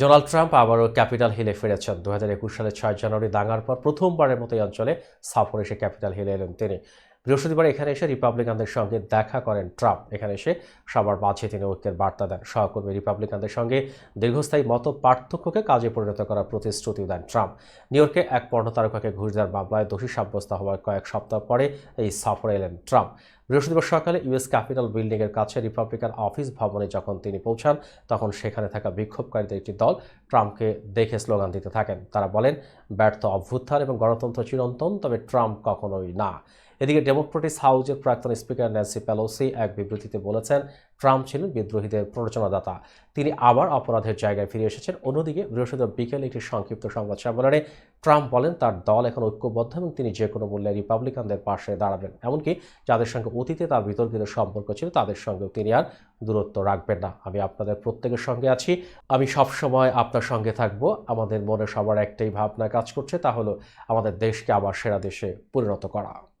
Donald Trump আবারও capital হিলে ফিরেছেন। দু হাজার একুশ সালের ছয় জানুয়ারি দাঙ্গার পর প্রথমবারের মতো এই অঞ্চলে সফর এসে ক্যাপিটাল হিলে এলেন তিনি। বৃহস্পতিবার এখানে এসে রিপাবলিকানদের সঙ্গে দেখা করেন ট্রাম্প। এখানে এসে সবার মাঝে তিনি ঐক্যের বার্তা দেন। সহকর্মী রিপাবলিকানদের সঙ্গে দীর্ঘস্থায়ী মত পার্থক্যকে কাজে পরিণত করার প্রতিশ্রুতি দেন ট্রাম্প। নিউ ইয়র্কে এক পর্ণতারকাকে ঘুষ দেওয়ার মামলায় দোষী সাব্যস্ত হওয়ার কয়েক সপ্তাহ পরে এই সফরে এলেন ট্রাম্প। বৃহস্পতিবার সকালে ইউএস ক্যাপিটাল বিল্ডিংয়ের কাছে রিপাবলিকান অফিস ভবনে যখন তিনি পৌঁছান, তখন সেখানে থাকা বিক্ষোভকারীদের একটি দল ট্রাম্পকে দেখে স্লোগান দিতে থাকেন। তারা বলেন, ব্যর্থ অভ্যুত্থান এবং গণতন্ত্র চিরন্তন, তবে ট্রাম্প কখনোই না। এদিকে ডেমোক্রেটিস হাউজের প্রাক্তন স্পিকার ন্যান্সি পেলোসি এক বিবৃতিতে বলেছেন, ট্রাম্প ছিলেন বিদ্রোহীদের প্ররোচনাদাতা। তিনি আবার অপরাধের জায়গায় ফিরে এসেছেন। অন্যদিকে বৃহস্পতিবার বিকেলে একটি সংক্ষিপ্ত সংবাদ সম্মেলনে ট্রাম্প বলেন তার দল এখন ঐক্যবদ্ধ এবং তিনি যে কোনো মূল্যে রিপাবলিকানদের পাশে দাঁড়াবেন। এমনকি যাদের সঙ্গে অতীতে তার বিতর্কিত সম্পর্ক ছিল, তাদের সঙ্গেও তিনি আর দূরত্ব রাখবেন না। আমি আপনাদের প্রত্যেকের সঙ্গে আছি। আমি সবসময় আপনার সঙ্গে থাকব। আমাদের মনে সবার একটাই ভাবনা কাজ করছে, তা হলো আমাদের দেশকে আবার সেরা দেশে পরিণত করা।